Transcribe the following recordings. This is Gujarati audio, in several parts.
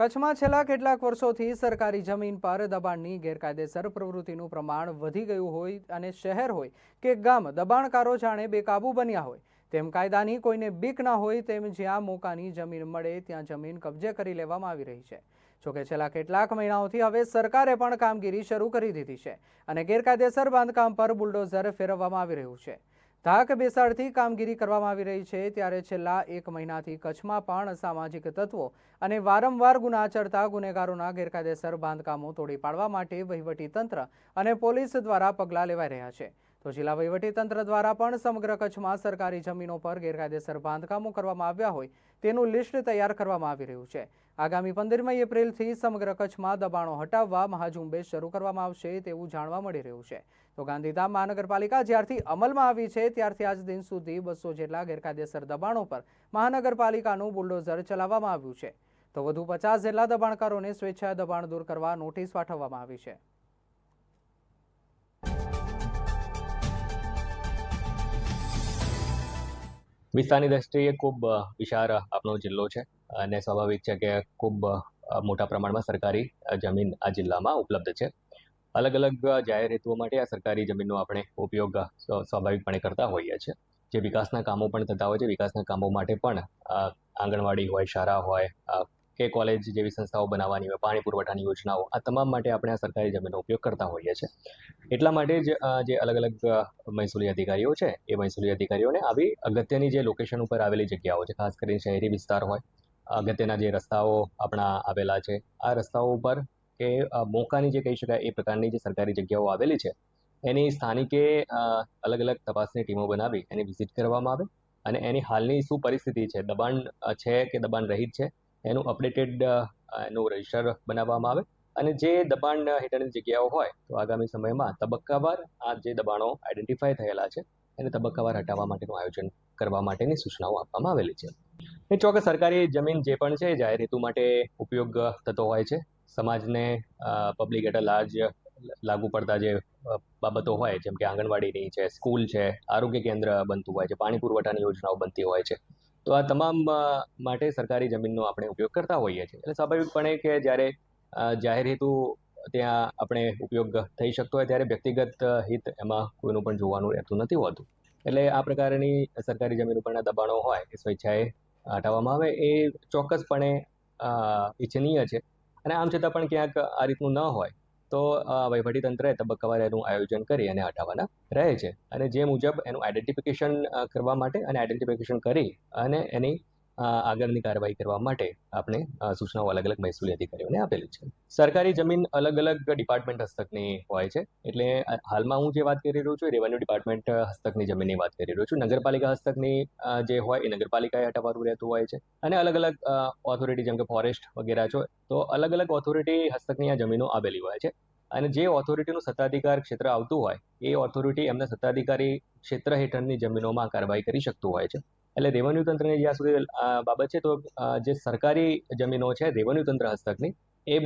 કચ્છમાં છેલ્લા કેટલાક વર્ષોથી સરકારી જમીન પર દબાણની ગેરકાયદેસર પ્રવૃત્તિનું પ્રમાણ વધી ગયું હોય અને શહેર હોય કે ગામ, દબાણકારો જાણે બેકાબુ બન્યા હોય. તેમ કાયદાની કોઈને બીક ના હોય તેમ જ્યાં મોકાની જમીન મળે ત્યાં જમીન કબજે કરી લેવામાં આવી રહી છે. જોકે છેલ્લા કેટલાક મહિનાઓથી હવે સરકારે પણ કામગીરી શરૂ કરી દીધી છે અને ગેરકાયદેસર બાંધકામ પર બુલડોઝર ફેરવવામાં આવી રહ્યું છે. ધાક બેસાડથી કામગીરી કરવામાં આવી રહી છે, ત્યારે છેલ્લા એક મહિનાથી કચ્છમાં પણ અસામાજિક તત્વો અને વારંવાર ગુના આચરતા ગુનેગારોના ગેરકાયદેસર બાંધકામો તોડી પાડવા માટે વહીવટી તંત્ર અને પોલીસ દ્વારા પગલાં લેવાઈ રહ્યા છે. તો જિલ્લા વહીવટીતંત્ર દ્વારા પણ સમગ્ર કચ્છમાં સરકારી જમીનો પર ગેરકાયદેસર બાંધકામો કરવામાં આવ્યા હોય તેનું લિસ્ટ તૈયાર કરવામાં આવી રહ્યું છે. આગામી પંદરમી એપ્રિલથી સમગ્ર કચ્છમાં દબાણો હટાવવા મહાઝુંબેશ શરૂ કરવામાં આવશે તેવું જાણવા મળી રહ્યું છે. તો ગાંધીધામ મહાનગરપાલિકા જ્યારથી અમલમાં આવી છે, ત્યારથી આજ દિન સુધી બસો જેટલા ગેરકાયદેસર દબાણો પર મહાનગરપાલિકાનું બુલડોઝર ચલાવવામાં આવ્યું છે. તો વધુ પચાસ જેટલા દબાણકારોને સ્વેચ્છાએ દબાણ દૂર કરવા નોટિસ પાઠવવામાં આવી છે. વિસ્તારની દ્રષ્ટિએ ખૂબ વિશાળ આપણો જિલ્લો છે અને સ્વાભાવિક છે કે ખૂબ મોટા પ્રમાણમાં સરકારી જમીન આ જિલ્લામાં ઉપલબ્ધ છે. અલગ અલગ જાહેર હેતુઓ માટે આ સરકારી જમીનનો આપણે ઉપયોગ સ્વાભાવિકપણે કરતા હોઈએ છીએ. જે વિકાસના કામો પણ થતા હોય છે, વિકાસના કામો માટે પણ આંગણવાડી હોય, શાળા હોય કે કોલેજ જેવી સંસ્થાઓ બનાવવાની હોય, પાણી પુરવઠાની યોજનાઓ, આ તમામ માટે આપણે આ સરકારી જમીનનો ઉપયોગ કરતા હોઈએ છીએ. એટલા માટે જ જે અલગ અલગ મહેસૂલી અધિકારીઓ છે, એ મહેસૂલી અધિકારીઓને આવી અગત્યની જે લોકેશન ઉપર આવેલી જગ્યાઓ છે, ખાસ કરીને શહેરી વિસ્તાર હોય, અગત્યના જે રસ્તાઓ આપણા આવેલા છે, આ રસ્તાઓ ઉપર કે મોકાની જે કહી શકાય, એ પ્રકારની જે સરકારી જગ્યાઓ આવેલી છે, એની સ્થાનિકે અલગ અલગ તપાસની ટીમો બનાવી, એની વિઝિટ કરવામાં આવે અને એની હાલની શું પરિસ્થિતિ છે, દબાણ છે કે દબાણ રહિત છે એનું અપડેટેડ એનું રજિસ્ટર બનાવવામાં આવે. અને જે દબાણ હેઠળની જગ્યાઓ હોય, તો આગામી સમયમાં તબક્કાવાર આ જે દબાણો આઈડેન્ટિફાય થયેલા છે, એને તબક્કાવાર હટાવવા માટેનું આયોજન કરવા માટેની સૂચનાઓ આપવામાં આવેલી છે. એ ચોક્કસ સરકારી જમીન જે પણ છે, જાહેર હેતુ માટે ઉપયોગ થતો હોય છે. સમાજને પબ્લિક એટ લાર્જ લાગુ પડતા જે બાબતો હોય, જેમ કે આંગણવાડીની છે, સ્કૂલ છે, આરોગ્ય કેન્દ્ર બનતું હોય છે, પાણી પુરવઠાની યોજનાઓ બનતી હોય છે તો આ તમામ માટે સરકારી જમીનનો આપણે ઉપયોગ કરતા હોઈએ છીએ. એટલે સ્વાભાવિકપણે કે જ્યારે જાહેર હેતુ ત્યાં આપણે ઉપયોગ થઈ શકતો હોય, ત્યારે વ્યક્તિગત હિત એમાં કોઈનું પણ જોવાનું રહેતું નથી હોતું. એટલે આ પ્રકારની સરકારી જમીન ઉપરના દબાણો હોય એ સ્વેચ્છાએ હટાવવામાં આવે, એ ચોક્કસપણે ઈચ્છનીય છે. અને આમ છતાં પણ ક્યાંક આ રીતનું ન હોય તો વહીવટી તંત્રએ તબક્કાવાર એનું આયોજન કરી અને હટાવવાના રહે છે. અને જે મુજબ એનું આઈડેન્ટિફિકેશન કરવા માટે અને આઈડેન્ટિફિકેશન કરી અને એની આગળની કાર્યવાહી કરવા માટે આપણે સૂચનાઓ અલગ અલગ મહેસૂલી અધિકારીઓને આપેલી છે. સરકારી જમીન અલગ અલગ ડિપાર્ટમેન્ટ હસ્તકની હોય છે. એટલે હાલમાં હું જે વાત કરી રહ્યો છું રેવન્યુ ડિપાર્ટમેન્ટ હસ્તકની જમીનની વાત કરી રહ્યો છું. નગરપાલિકા હસ્તકની જે હોય એ નગરપાલિકાએ હટાવવાનું રહેતું હોય છે. અને અલગ અલગ ઓથોરિટી જેમ કે ફોરેસ્ટ વગેરે છે, તો અલગ અલગ ઓથોરિટી હસ્તકની આ જમીનો આવેલી હોય છે. અને જે ઓથોરિટીનું સત્તાધિકાર ક્ષેત્ર આવતું હોય, એ ઓથોરિટી એમના સત્તાધિકારી ક્ષેત્ર હેઠળની જમીનોમાં કાર્યવાહી કરી શકતું હોય છે. એટલે રેવન્યુ તંત્રની જ્યાં સુધી બાબત છે, તો જે સરકારી જમીનો છે, રેવન્યુ તંત્ર હસ્તકની, એ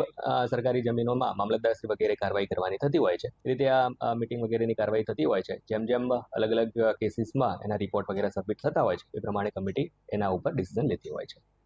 સરકારી જમીનોમાં મામલતદારશ્રી વગેરે કાર્યવાહી કરવાની થતી હોય છે. એ રીતે આ મિટિંગ વગેરેની કાર્યવાહી થતી હોય છે. જેમ જેમ અલગ અલગ કેસીસમાં એના રિપોર્ટ વગેરે સબમિટ થતા હોય છે, એ પ્રમાણે કમિટી એના ઉપર ડિસિઝન લેતી હોય છે.